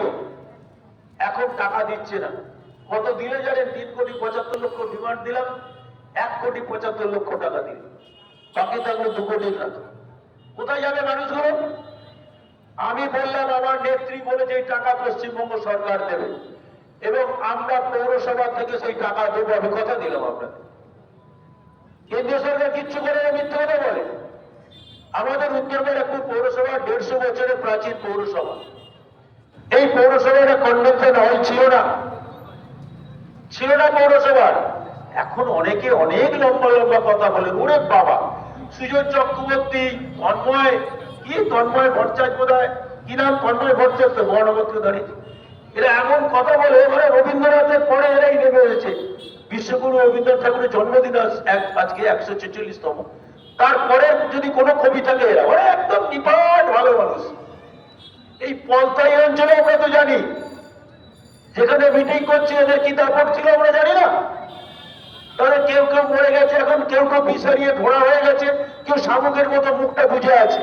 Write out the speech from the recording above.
দিল এখন টাকা দিচ্ছে না। কত দিলে জানেন? তিন কোটি পঁচাত্তর লক্ষ ডিমান্ড দিলাম, এক কোটি পঁচাত্তর লক্ষ টাকা দিল বাকি থাকল দু টাকা কোথায় যাবে মানুষগুলো? আমি বললাম, আমার নেত্রী বলেছে এই টাকা পশ্চিমবঙ্গ সরকার দেবে। এবং আমরা পৌরসভা থেকে সেই টাকা দেবো। আমি কথা দিলাম আপনাদের কেন্দ্রীয় সরকার কিচ্ছু করে না, মিথ্যে কথা বলে। আমাদের উত্তর ব্যারাকপুর পৌরসভা, দেড়শো বছরের প্রাচীন পৌরসভা। এই পৌরসভার কনভেনশন হল ছিল না। ছিল না পৌরসভার। এখন অনেকে অনেক লম্বা লম্বা কথা বলে ওরে বাবা, সুজন চক্রবর্তী, তন্ময়, কি তন্ময় ভট্টাচার্য বোধ কি নাম? তন্ময় ভট্টাচার্য মহানগর থেকে দাঁড়িয়েছে এরা এমন কথা বলে এবারে রবীন্দ্রনাথের পরে এরাই নেমে এসেছে। বিশ্বগুরু রবীন্দ্রনাথ ঠাকুরের জন্মদিন আজকে একশো ছেচল্লিশতম। তারপরে যদি কোনো কবি থাকে, এরা ওরা একদম এই পলতাই অঞ্চলে আমরা তো জানি। যেখানে মিটিং করছে, এদের কি দাপট ছিল আমরা জানি না। তাহলে কেউ কেউ মরে গেছে, এখন কেউ কেউ বিষারিয়ে ঘোড়া হয়ে গেছে, কেউ শামুকের মতো মুখটা বুঝে আছে।